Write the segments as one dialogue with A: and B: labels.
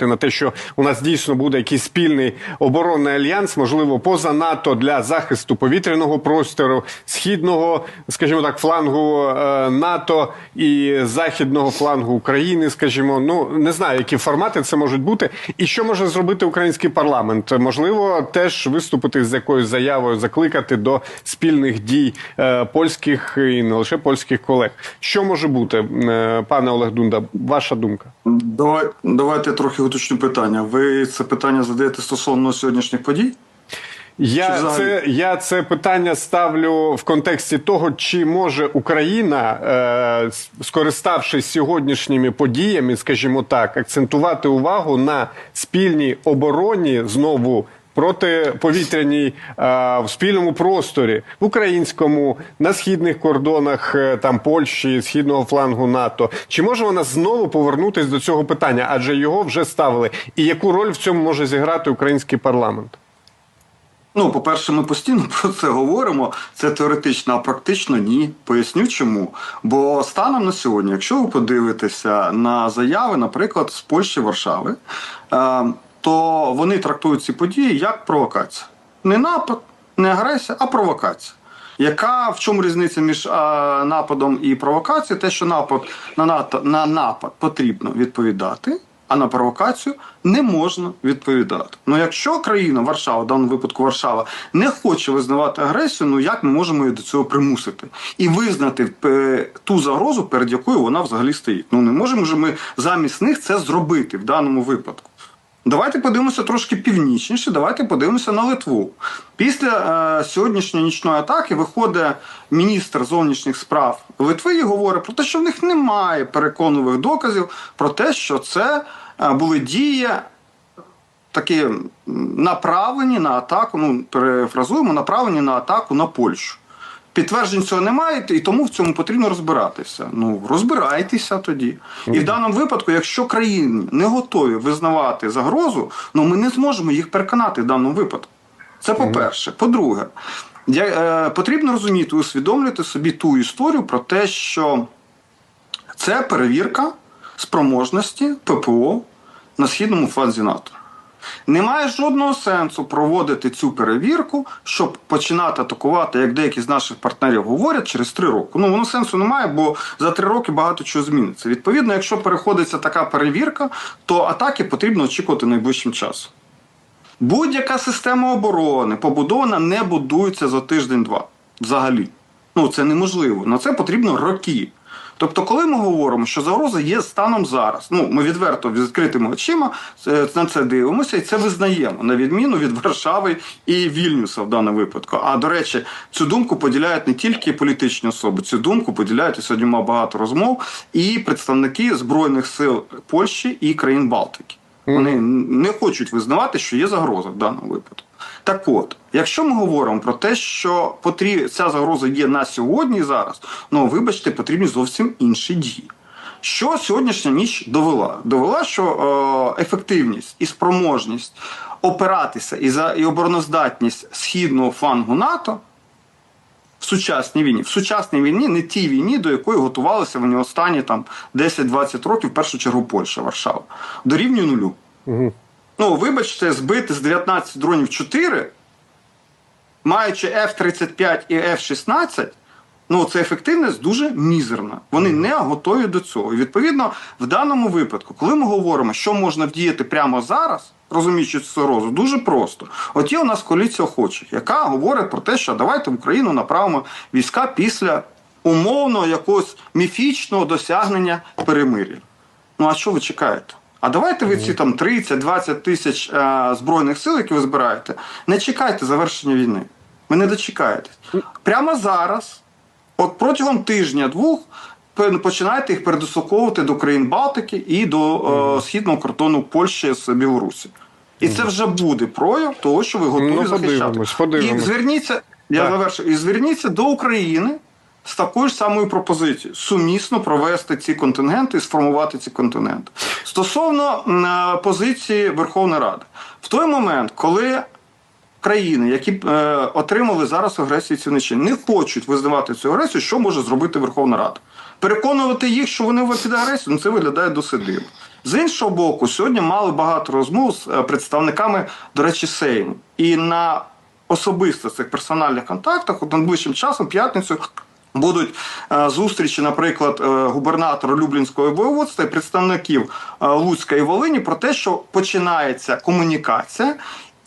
A: на те, що у нас дійсно буде якийсь спільний оборонний альянс, можливо, поза НАТО для захисту повітряного простору, східного, скажімо так, флангу е, НАТО і західного флангу України, скажімо, ну не знаю, які формати це можуть бути, і що може зробити український парламент? Можливо, теж виступити з якоюсь заявою, закликати до спільних дій е, польських і не лише польських колег. Що може бути, е, пане Олег Дунда? Ваша думка?
B: Давай, давайте я трохи уточню питання. Ви це питання задаєте стосовно сьогоднішніх подій?
A: Я це, я це питання ставлю в контексті того, чи може Україна, е, скориставшись сьогоднішніми подіями, скажімо так, акцентувати увагу на спільній обороні знову. Протиповітряній е, в спільному просторі в українському на східних кордонах е, там Польщі, східного флангу НАТО. Чи може вона знову повернутися до цього питання? Адже його вже ставили. І яку роль в цьому може зіграти український парламент?
B: Ну, по-перше, ми постійно про це говоримо. Це теоретично, а практично ні. Поясню чому. Бо станом на сьогодні, якщо ви подивитеся на заяви, наприклад, з Польщі Варшави, е, то вони трактують ці події як провокація. Не напад, не агресія, а провокація. Яка в чому різниця між а, нападом і провокацією? Те, що напад на НАТО на напад потрібно відповідати, а на провокацію не можна відповідати. Ну якщо країна Варшава, в даному випадку Варшава, не хоче визнавати агресію, ну як ми можемо її до цього примусити і визнати е, ту загрозу, перед якою вона взагалі стоїть? Ну не можемо ж ми замість них це зробити в даному випадку. Давайте подивимося трошки північніше. Давайте подивимося на Литву. Після е, сьогоднішньої нічної атаки виходить міністр зовнішніх справ Литви і говорить про те, що в них немає переконливих доказів про те, що це е, були дії такі направлені на атаку. Ну перефразуємо, направлені на атаку на Польщу. Підтверджень цього немає, і тому в цьому потрібно розбиратися. Ну розбирайтеся тоді. І в даному випадку, якщо країни не готові визнавати загрозу, ну ми не зможемо їх переконати в даному випадку. Це по-перше. По-друге, я, е, потрібно розуміти, усвідомлювати собі ту історію про те, що це перевірка спроможності ППО на східному фланзі НАТО. Немає жодного сенсу проводити цю перевірку, щоб починати атакувати, як деякі з наших партнерів говорять, через три роки. Ну воно сенсу немає, бо за три роки багато чого зміниться. Відповідно, якщо переходиться така перевірка, то атаки потрібно очікувати найближчим часом. Будь-яка система оборони побудована не будується за тиждень-два. Взагалі. Ну це неможливо. На це потрібно роки. Тобто, коли ми говоримо, що загроза є станом зараз, ну ми відверто відкритими очима е, на це дивимося і це визнаємо на відміну від Варшави і Вільнюса в даному випадку. А до речі, цю думку поділяють не тільки політичні особи, цю думку поділяють і сьогодні мав багато розмов і представники збройних сил Польщі і країн Балтики. Вони не хочуть визнавати, що є загроза в даному випадку. Так от, якщо ми говоримо про те, що потріб... ця загроза є на сьогодні і зараз, ну вибачте, потрібні зовсім інші дії. Що сьогоднішня ніч довела? Довела, що е, ефективність і спроможність опиратися і за і обороноздатність східного флангу НАТО в сучасній війні, в сучасній війні, не тій війні, до якої готувалися вони останні там 10-20 років, в першу чергу Польща, Варшава, дорівнює нулю.
A: Угу.
B: Ну, вибачте, збити з 19 дронів 4, маючи F-35 і F-16, ну це ефективність дуже мізерна. Вони не готові до цього. І відповідно, в даному випадку, коли ми говоримо, що можна вдіяти прямо зараз, розуміючи цю розу, дуже просто. От є у нас коаліція охочих, яка говорить про те, що давайте в Україну направимо війська після умовного якогось міфічного досягнення перемир'я. Ну а що ви чекаєте? А давайте ви ці там 30-20 тисяч е, збройних сил, які ви збираєте, не чекайте завершення війни. Ви не дочекаєтесь. Прямо зараз, от протягом тижня-двох, починайте їх передислоковувати до країн Балтики і до е, східного кордону Польщі з Білорусі. І це вже буде прояв того, що ви готові
A: Ну,
B: захищати.
A: подивимось, подивимось.
B: І зверніться, я завершу, і зверніться до України з такою ж самою пропозицією сумісно провести ці контингенти і сформувати ці контингенти. Стосовно е, позиції Верховної Ради, в той момент, коли країни, які е, отримали зараз агресію ціничі, не хочуть визнавати цю агресію, що може зробити Верховна Рада? Переконувати їх, що вони під агресію, ну це виглядає досить дивно. З іншого боку, сьогодні мали багато розмов з е, представниками, до речі, Сейму. І на особисто цих персональних контактах, от найближчим часом, п'ятницю. Будуть е, зустрічі, наприклад, е, губернатора Люблінського воєводства і представників е, Луцька і Волині про те, що починається комунікація,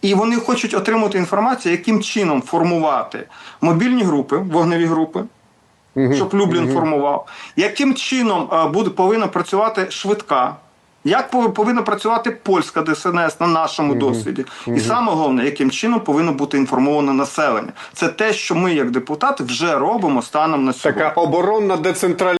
B: і вони хочуть отримати інформацію, яким чином формувати мобільні групи, вогневі групи, щоб Люблін формував, яким чином буде повинна працювати швидка. Як пов- повинна працювати польська ДСНС на нашому досвіді, і саме головне, яким чином повинно бути інформоване населення, це те, що ми, як депутати, вже робимо станом на сьогодні.
A: Така оборонна децентралізація.